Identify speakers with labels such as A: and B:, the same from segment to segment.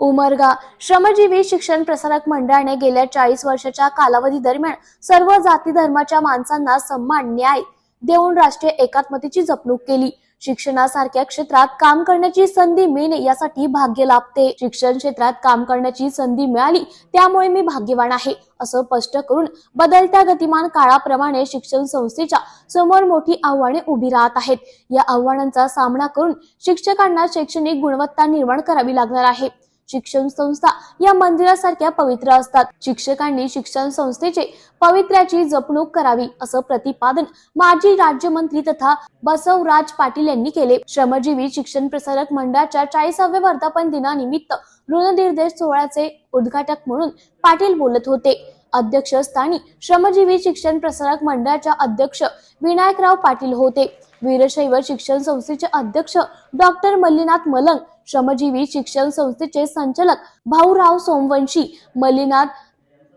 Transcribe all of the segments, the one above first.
A: उमरगा. श्रमजीवी शिक्षण प्रसारक मंडळाने गेल्या चाळीस वर्षाच्या कालावधी दरम्यान सर्व जाती धर्माच्या माणसांना सन्मान न्याय देऊन राष्ट्रीय एकात्मतेची जपणूक केली. शिक्षणासारख्या क्षेत्रात काम करण्याची संधी मिळणे यासाठी भाग्य लाभते. शिक्षण क्षेत्रात काम करण्याची संधी मिळाली त्यामुळे मी भाग्यवान आहे असं स्पष्ट करून बदलत्या गतिमान काळाप्रमाणे शिक्षण संस्थेच्या समोर मोठी आव्हाने उभी राहत आहेत. या आव्हानांचा सामना करून शिक्षकांना शैक्षणिक गुणवत्ता निर्माण करावी लागणार आहे. शिक्षण संस्था या मंदिरासारख्या पवित्र असतात. शिक्षकांनी शिक्षण संस्थेचे पवित्र्याची जपणूक करावी असं प्रतिपादन माजी राज्यमंत्री तथा बसवराज पाटील यांनी केले. श्रमजीवी शिक्षण प्रसारक मंडळाच्या चाळीसाव्या वर्धापन दिनानिमित्त ऋणनिर्देश सोहळ्याचे उद्घाटक म्हणून पाटील बोलत होते. अध्यक्षस्थानी श्रमजीवी शिक्षण प्रसारक मंडळाच्या अध्यक्ष विनायकराव पाटील होते. वीरशैव शिक्षण संस्थेचे अध्यक्ष डॉक्टर मल्लीनाथ मलंग श्रमजीवी शिक्षण संस्थेचे संचालक भाऊराव सोमवंशी मल्लीनाथ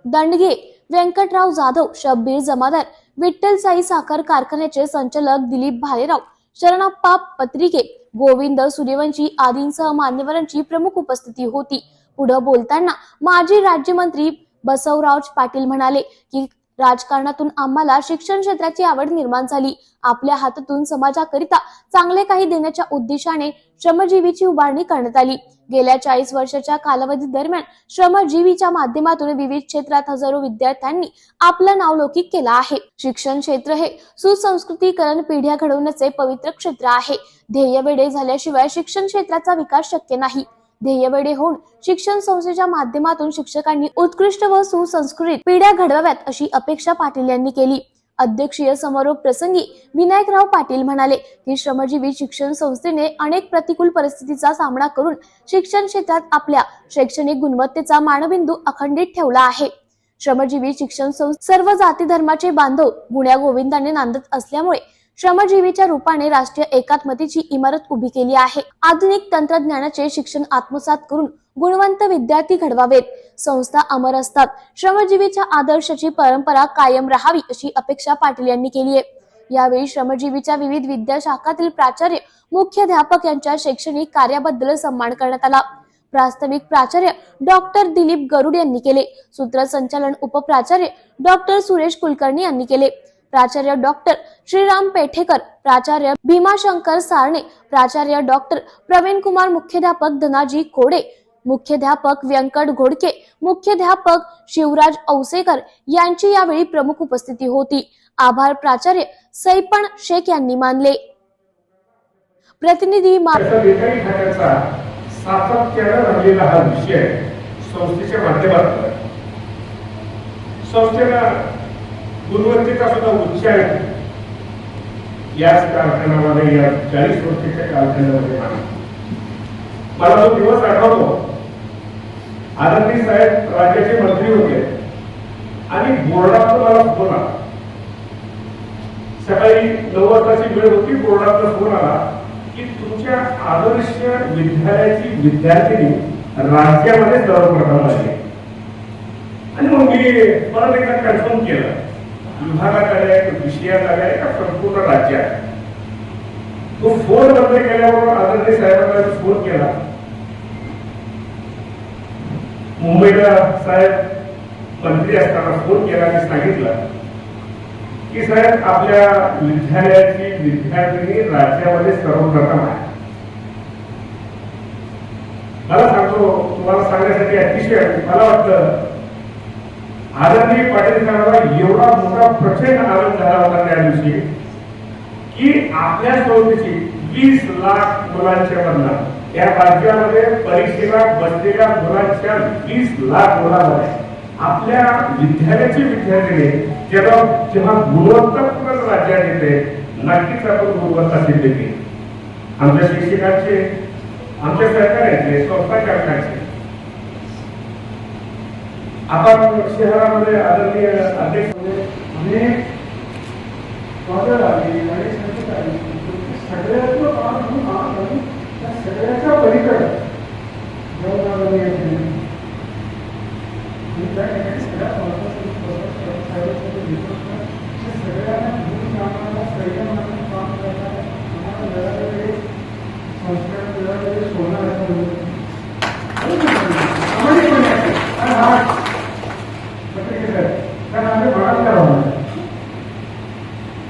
A: दंडगे व्यंकटराव जाधव शब्बीर जमादार विठ्ठल साई साखर कारखान्याचे संचालक दिलीप भालेराव शरणप्पा पत्रिके गोविंद सूर्यवंशी आदींसह मान्यवरांची प्रमुख उपस्थिती होती. पुढे बोलताना माजी राज्यमंत्री बसवराव पाटील म्हणाले की राजकारणातून आम्हाला शिक्षण क्षेत्राची आवड निर्माण झाली. आपल्या हातातून समाजाकरिता चांगले काही देण्याच्या उद्देशाने श्रमजीवीची उभारणी करण्यात आली. गेल्या चाळीस वर्षाच्या कालावधी दरम्यान श्रमजीवीच्या माध्यमातून विविध क्षेत्रात हजारो विद्यार्थ्यांनी आपलं नावलौकिक केलं आहे. शिक्षण क्षेत्र हे सुसंस्कृतीकरण पिढ्या घडवण्याचे पवित्र क्षेत्र आहे. ध्येय वेळे झाल्याशिवाय शिक्षण क्षेत्राचा विकास शक्य नाही. ध्येयवेडे होऊन शिक्षण संस्थेच्या माध्यमातून शिक्षकांनी उत्कृष्ट व सुसंस्कृत पिढ्या घडवाव्यात अशी अपेक्षा पाटील यांनी केली. अध्यक्षीय समारोप प्रसंगी विनायकराव पाटील म्हणाले की श्रमजीवी शिक्षण संस्थेने अनेक प्रतिकूल परिस्थितीचा सामना करून शिक्षण क्षेत्रात आपल्या शैक्षणिक गुणवत्तेचा मानबिंदू अखंडित ठेवला आहे. श्रमजीवी शिक्षण संस्था सर्व जाती धर्माचे बांधव गुण्या गोविंदाने नांदत असल्यामुळे श्रमजीवीच्या रूपाने राष्ट्रीय एकात्मतेची इमारत उभी केली आहे. आधुनिक तंत्रज्ञानाचे शिक्षण आत्मसात करून गुणवंत विद्यार्थी घडवावेत. संस्था अमर असतात. श्रमजीवीच्या आदर्शाची परंपरा कायम राहावी अशी अपेक्षा पाटील यांनी केली आहे. यावेळी श्रमजीवीच्या विविध विद्याशाखातील प्राचार्य मुख्याध्यापक यांच्या शैक्षणिक कार्याबद्दल सन्मान करण्यात आला. प्रास्ताविक प्राचार्य डॉक्टर दिलीप गरुड यांनी केले. सूत्रसंचालन उपप्राचार्य डॉक्टर सुरेश कुलकर्णी यांनी केले. प्राचार्य डॉक्टर श्रीराम पेठेकर प्राचार्य भीमाशंकर सारणे प्राचार्य डॉक्टर प्रवीण कुमार मुख्याध्यापक धनाजी कोडे मुख्याध्यापक व्यंकट घोडके मुख्याध्यापक शिवराज औसेकर यांची यावेळी प्रमुख उपस्थिती होती. आभार प्राचार्य सैपण शेख यांनी मानले. प्रतिनिधी मा
B: संस्थेच्या माध्यमातून संस्थेला गुणवत्तेचा सुद्धा उच्च आहे याच कारखान्यामध्ये या चाळीस वर्षाच्या कारखान्यामध्ये मला तो दिवस आठवतो. आनंदी साहेब राज्याचे मंत्री होते. आणि बोर्डाचा मला फोन आला. सकाळी नऊ वाजताची वेळ होती बोर्डाचा फोन आला की तुमच्या आदर्श विद्यालयाची विद्यार्थिनी राज्यामध्ये सर्वप्रथम आली. आणि मग मी परत एकदा कन्फर्म केलं. विभागाकडे आहे तो विषयाकडे आहे का संपूर्ण राज्य आहे? तो फोन बंद केल्यावर आदरणीय साहेबांना फोन केला मुंबईला साहेब मंत्री असताना फोन केला आणि सांगितलं की साहेब आपल्या विद्यालयाची विद्यार्थिनी राज्यामध्ये सर्वप्रथम आहे. मला सांगतो तुम्हाला सांगण्यासाठी अतिशय मला वाटतं आदरणीय पाटील साहेबांना एवढा मोठा प्रचंड आनंद झाला होता त्या दिवशी की आपल्या संस्थेची वीस लाख मुलांच्या मधला या राज्यामध्ये परीक्षेला बसलेल्या मुलांच्या वीस लाख मुलांमध्ये. आपल्या विद्यालयाचे विद्यार्थी जेव्हा जेव्हा गुणवत्तापूर्ण राज्यात येते नक्कीच आपण गुणवत्ता सिद्ध केली. आमच्या शिक्षकांचे आमच्या सरकारचे संस्था चालकांचे आपण शहरामध्ये आदरणीय अध्यक्ष म्हणजे
C: अनेक बदल आले अनेक संकट आली. म्हणजे सगळ्याचं काम म्हणून त्या सगळ्याच्या पलीकडे त्या ठिकाणी सगळ्यात काम करणाऱ्या आम्हाला संस्कार मिळालेले सोनं आहे. आणि हा पत्रिकेत आहे. कारण आम्ही भागातल्या राहणार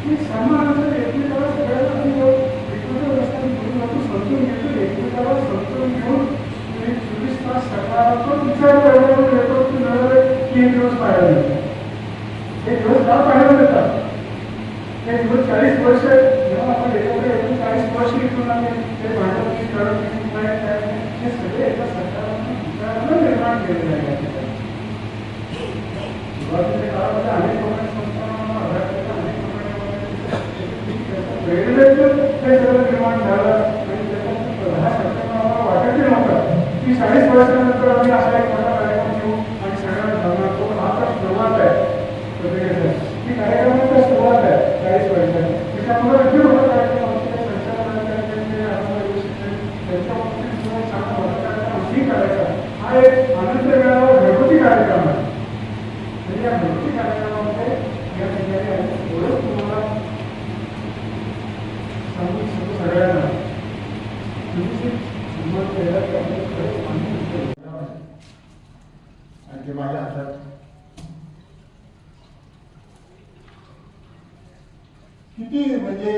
C: की सन्मानाचं एकमेकाला सगळ्यांना आम्ही एकमेकाला रस्त्याने बोलून जातो, समजून घेतो, एकमेकाला समजून घेऊन एक चोवीस तास सकारात्मक विचार करण्यावर येतो की मिळाले तीन दिवस पाहायला मिळतात. हे दिवस का पाहायला मिळतात हे दिवस चाळीस वर्ष जेव्हा आपण एकत्र येतो चाळीस वर्ष इथून आम्ही ते भांडण की करत की काय काय हे सगळे एका सकारात्मक विचारानं निर्माण केलेले आहे या ठिकाणी. सुरुवातीच्या काळामध्ये अनेक लोकांनी संस्थांना अभ्यास केला, अनेक लोकांनी प्रेरणेतून हे सगळं निर्माण झालं आणि त्याच्यात दहा शब्दांना आम्हाला वाटायचे नव्हतं की चाळीस वर्षानंतर आम्ही असा एक मोठा कार्यक्रम घेऊ आणि सगळ्यांना जमणार तो हा तर सुरुवात आहे पत्रिकेचा ही कार्यक्रमाची सुरुवात आहे चाळीस वर्षाची त्याच्यामुळे आणखी मोठा कार्यक्रम आमच्या संचालनाच्या त्यांचे आम्हाला शिक्षण त्यांच्या बाबतीत सुद्धा चांगला मोठा कार्यक्रम आणखी करायचा हा एक आनंद मेळावा घरगुती कार्यक्रम आहे म्हणजे या भक्ती कार्यक्रमामध्ये या ठिकाणी आम्ही ओळख तुम्हाला सांगू इच्छितो सगळ्यांना तुम्ही जे सन्मान केला त्याबद्दल खरंच आनंद होतो.
D: आणि ते माझ्या हातात किती म्हणजे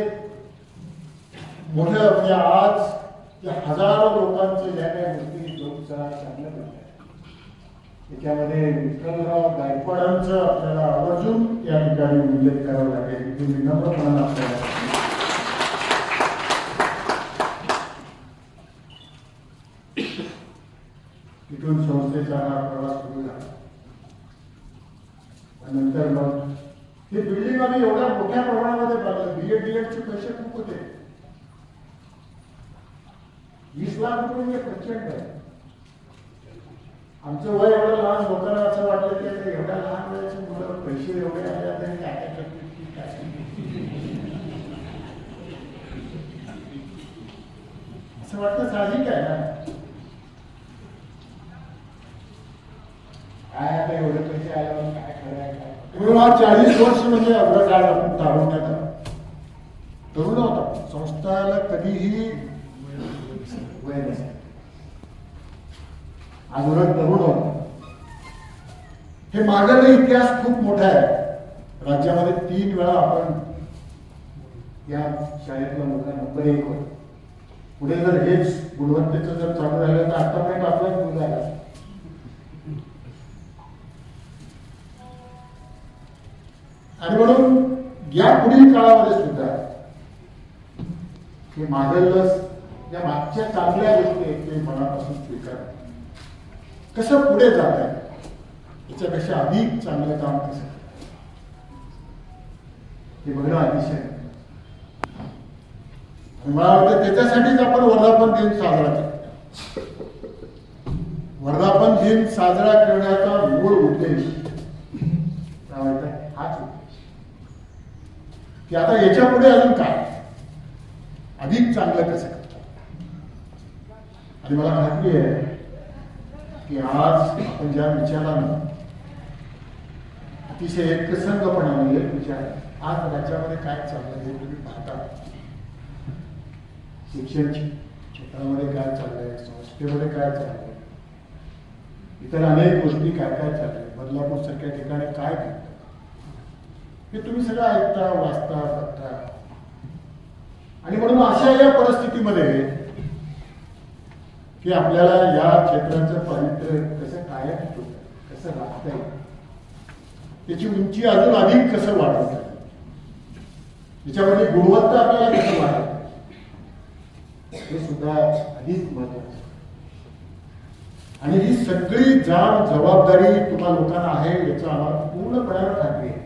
D: मोठं म्हणजे आज त्या हजारो लोकांचं ज्या काही गोष्टी लोकसभा चांगल्या घडल्या त्याच्यामध्ये विठ्ठलराव गायकवाडांचं आपल्याला आवर्जून या ठिकाणी उल्लेख करावा लागेल. ते विनम्रपणानं आपल्याला तिथून संस्थेचा हा प्रवास सुरू झाला. नंतर मग हे बिल्डिंग आम्ही एवढ्या मोठ्या प्रमाणामध्ये बांधलं. बी एड डी एडचे पैसे खूप होते. वीस लाख रुपये म्हणजे प्रचंड आहे. आमचं वय एवढं लहान लोकांना असं वाटलं की आता एवढ्या लहान वयाचे मुलं पैसे एवढे आले आता काय काय असं वाटतं साहजिक आहे ना? काय आता एवढे पैसे आल्यावर काय करायचं काय म्हणून चाळीस वर्ष म्हणजे एवढं काळ आपण तारुण्यात आलो. तरुण होता. संस्थाला कधीही वय तरुण हे मागचा इतिहास खूप मोठा आहे. राज्यामध्ये तीन वेळा आपण या शाळेतल्या मुलगा नंबर एक होता. पुढे जर हेच गुणवत्तेचं जर चालू राहिलं तर आतापर्यंत आपलाच मुलगा आला आणि म्हणून या पुढील काळामध्ये सुद्धा हे मागं या मागच्या चांगल्या गोष्टी आहेत ते मनापासून स्वीकार. कसं पुढे जात आहे याच्यापेक्षा अधिक चांगलं काम कसं? हे बघणं अतिशय. मला वाटतं त्याच्यासाठीच आपण वर्धापन दिन साजरा करतो वर्धापन दिन साजरा करण्याचा मूळ उद्देश काय म्हणतात हाच उद्देश. की आता याच्यापुढे अजून काय? अधिक चांगलं कसं? आणि मला खात्री आहे की आज आपण ज्या विचारानं अतिशय एकसंगपणाने एक विचार आज राज्यामध्ये काय चाललंय हे तुम्ही पाहता. शिक्षण क्षेत्रामध्ये काय चाललंय संस्थेमध्ये काय चाललंय इतर अनेक गोष्टी काय काय चाललंय बदलापूर सारख्या ठिकाणी काय घडतं हे तुम्ही सगळं ऐकता वाचता बघता. आणि म्हणून अशा या परिस्थितीमध्ये की आपल्याला या क्षेत्राचं पावित्र्य कसं कायम ठेवतं कसं राखता येईल? त्याची उंची अजून अधिक कसं वाढवता येईल? त्याच्यामध्ये गुणवत्ता आपल्याला कसं वाढवता हे सुद्धा अधिक महत्वाचं आणि ही सगळी जाण जबाबदारी तुम्हा लोकांना आहे याचं आम्हाला पूर्णपणे खात्री आहे.